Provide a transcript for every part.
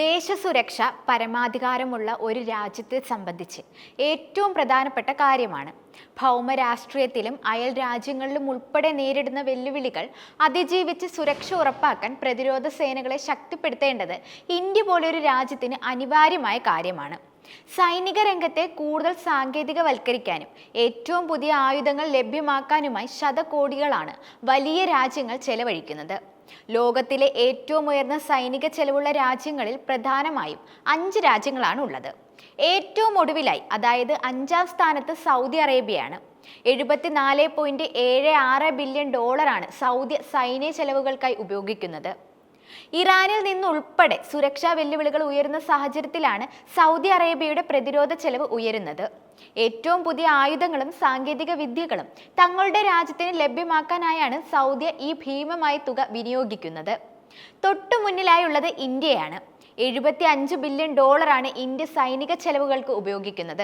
ദേശസുരക്ഷ പരമാധികാരമുള്ള ഒരു രാജ്യത്തെ സംബന്ധിച്ച് ഏറ്റവും പ്രധാനപ്പെട്ട കാര്യമാണ്. ഭൗമരാഷ്ട്രീയത്തിലും അയൽ രാജ്യങ്ങളിലും ഉൾപ്പെടെ നേരിടുന്ന വെല്ലുവിളികൾ അതിജീവിച്ച് സുരക്ഷ ഉറപ്പാക്കാൻ പ്രതിരോധ സേനകളെ ശക്തിപ്പെടുത്തേണ്ടത് ഇന്ത്യ പോലൊരു രാജ്യത്തിന് അനിവാര്യമായ കാര്യമാണ്. സൈനിക രംഗത്തെ കൂടുതൽ സാങ്കേതികവൽക്കരിക്കാനും ഏറ്റവും പുതിയ ആയുധങ്ങൾ ലഭ്യമാക്കാനുമായി ശതകോടികളാണ് വലിയ രാജ്യങ്ങൾ ചെലവഴിക്കുന്നത്. ലോകത്തിലെ ഏറ്റവും ഉയർന്ന സൈനിക ചെലവുള്ള രാജ്യങ്ങളിൽ പ്രധാനമായും അഞ്ച് രാജ്യങ്ങളാണ് ഉള്ളത്. ഏറ്റവും ഒടുവിലായി അതായത് അഞ്ചാം സ്ഥാനത്ത് സൗദി അറേബ്യയാണ്. എഴുപത്തിനാല് പോയിന്റ് ഏഴ് ആറ് ബില്യൺ ഡോളറാണ് സൗദി സൈന്യ ചെലവുകൾക്കായി ഉപയോഗിക്കുന്നത്. ഇറാനിൽ നിന്നുൾപ്പെടെ സുരക്ഷാ വെല്ലുവിളികൾ ഉയരുന്ന സാഹചര്യത്തിലാണ് സൗദി അറേബ്യയുടെ പ്രതിരോധ ചെലവ് ഉയരുന്നത്. ഏറ്റവും പുതിയ ആയുധങ്ങളും സാങ്കേതിക വിദ്യകളും തങ്ങളുടെ രാജ്യത്തിന് ലഭ്യമാക്കാനായാണ് സൗദി ഈ ഭീമമായ തുക വിനിയോഗിക്കുന്നത്. തൊട്ടു മുന്നിലായുള്ളത് ഇന്ത്യയാണ്. എഴുപത്തി അഞ്ച് ബില്യൺ ഡോളറാണ് ഇന്ത്യ സൈനിക ചെലവുകൾക്ക് ഉപയോഗിക്കുന്നത്.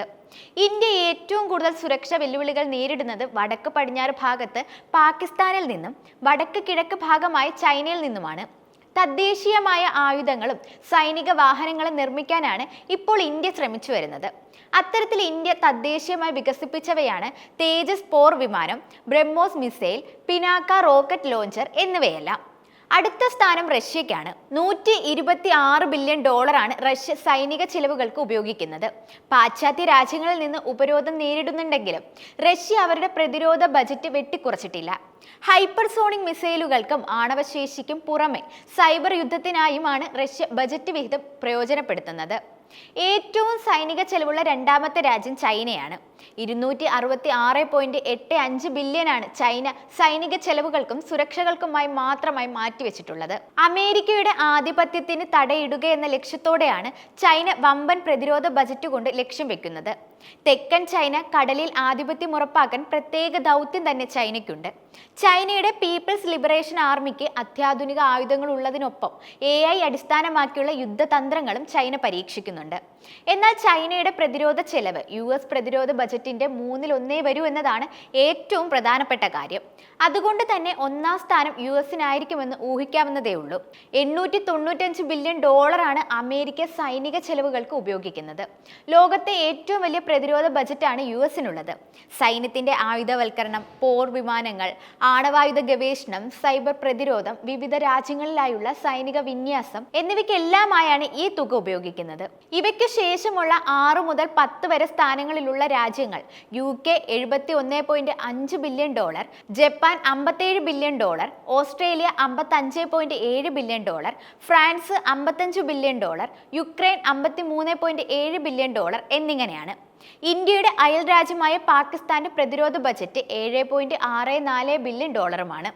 ഇന്ത്യ ഏറ്റവും കൂടുതൽ സുരക്ഷാ വെല്ലുവിളികൾ നേരിടുന്നത് വടക്ക് പടിഞ്ഞാറ് ഭാഗത്ത് പാകിസ്ഥാനിൽ നിന്നും വടക്ക് കിഴക്ക് ഭാഗമായി ചൈനയിൽ നിന്നുമാണ്. തദ്ദേശീയമായ ആയുധങ്ങളും സൈനിക വാഹനങ്ങളും നിർമ്മിക്കാനാണ് ഇപ്പോൾ ഇന്ത്യ ശ്രമിച്ചു വരുന്നത്. അത്തരത്തിൽ ഇന്ത്യ തദ്ദേശീയമായി വികസിപ്പിച്ചവയാണ് തേജസ് പോർ വിമാനം BrahMos missile Pinaka rocket launcher എന്നിവയെല്ലാം. അടുത്ത സ്ഥാനം റഷ്യയ്ക്കാണ്. നൂറ്റി ഇരുപത്തി ആറ് ബില്യൺ ഡോളറാണ് റഷ്യ സൈനിക ചിലവുകൾക്ക് ഉപയോഗിക്കുന്നത്. പാശ്ചാത്യ രാജ്യങ്ങളിൽ നിന്ന് ഉപരോധം നേരിടുന്നുണ്ടെങ്കിലും റഷ്യ അവരുടെ പ്രതിരോധ ബജറ്റ് വെട്ടിക്കുറച്ചിട്ടില്ല. ഹൈപ്പർസോണിക് മിസൈലുകൾക്കും ആണവശേഷിക്കും പുറമെ സൈബർ യുദ്ധത്തിനായുമാണ് റഷ്യ ബജറ്റ് വിഹിതം പ്രയോജനപ്പെടുത്തുന്നത്. ഏറ്റവും സൈനിക ചെലവുള്ള രണ്ടാമത്തെ രാജ്യം ചൈനയാണ്. ഇരുന്നൂറ്റി അറുപത്തി ആറ് പോയിന്റ് എട്ട് അഞ്ച് ബില്യനാണ് ചൈന സൈനിക ചെലവുകൾക്കും സുരക്ഷകൾക്കുമായി മാത്രമായി മാറ്റിവെച്ചിട്ടുള്ളത്. അമേരിക്കയുടെ ആധിപത്യത്തിന് തടയിടുക എന്ന ലക്ഷ്യത്തോടെയാണ് ചൈന വമ്പൻ പ്രതിരോധ ബജറ്റ് കൊണ്ട് ലക്ഷ്യം വെക്കുന്നത്. തെക്കൻ ചൈന കടലിൽ ആധിപത്യം ഉറപ്പാക്കാൻ പ്രത്യേക ദൗത്യം തന്നെ ചൈനയ്ക്കുണ്ട്. ചൈനയുടെ പീപ്പിൾസ് ലിബറേഷൻ ആർമിക്ക് അത്യാധുനിക ആയുധങ്ങൾ ഉള്ളതിനൊപ്പം എ ഐ അടിസ്ഥാനമാക്കിയുള്ള യുദ്ധതന്ത്രങ്ങളും ചൈന പരീക്ഷിക്കുന്നുണ്ട്. എന്നാൽ ചൈനയുടെ പ്രതിരോധ ചെലവ് യു എസ് പ്രതിരോധ ബജറ്റിന്റെ മൂന്നിൽ ഒന്നേ വരൂ എന്നതാണ് ഏറ്റവും പ്രധാനപ്പെട്ട കാര്യം. അതുകൊണ്ട് തന്നെ ഒന്നാം സ്ഥാനം യു എസിനായിരിക്കുമെന്ന് ഊഹിക്കാവുന്നതേ ഉള്ളൂ. എണ്ണൂറ്റി തൊണ്ണൂറ്റഞ്ച് ബില്യൺ ഡോളറാണ് അമേരിക്ക സൈനിക ചെലവുകൾക്ക് ഉപയോഗിക്കുന്നത്. ലോകത്തെ ഏറ്റവും വലിയ പ്രതിരോധ ബജറ്റാണ് യു എസിനുള്ളത്. സൈന്യത്തിന്റെ ആയുധവൽക്കരണം പോർ വിമാനങ്ങൾ ആണവായുധ ഗവേഷണം സൈബർ പ്രതിരോധം വിവിധ രാജ്യങ്ങളിലായുള്ള സൈനിക വിന്യാസം എന്നിവയ്ക്കെല്ലാമായാണ് ഈ തുക ഉപയോഗിക്കുന്നത്. ഇവയ്ക്ക് ശേഷമുള്ള ആറ് മുതൽ പത്ത് വരെ സ്ഥാനങ്ങളിലുള്ള രാജ്യങ്ങൾ. യു കെ എഴുപത്തി ഒന്ന് പോയിന്റ് അഞ്ച് ബില്യൺ ഡോളർ ജപ്പാൻ അമ്പത്തേഴ് ബില്യൺ ഡോളർ ഓസ്ട്രേലിയ അമ്പത്തഞ്ച് പോയിന്റ് ഏഴ് ബില്യൺ ഡോളർ ഫ്രാൻസ് അമ്പത്തഞ്ച് ബില്യൺ ഡോളർ യുക്രൈൻ അമ്പത്തി മൂന്ന് പോയിന്റ് ഏഴ് ബില്യൺ ഡോളർ എന്നിങ്ങനെയാണ്. ഇന്ത്യയുടെ അയൽ രാജ്യമായ പാകിസ്ഥാന്റെ പ്രതിരോധ ബജറ്റ് ഏഴ് പോയിന്റ് ആറ് നാല് ബില്യൺ ഡോളറുമാണ്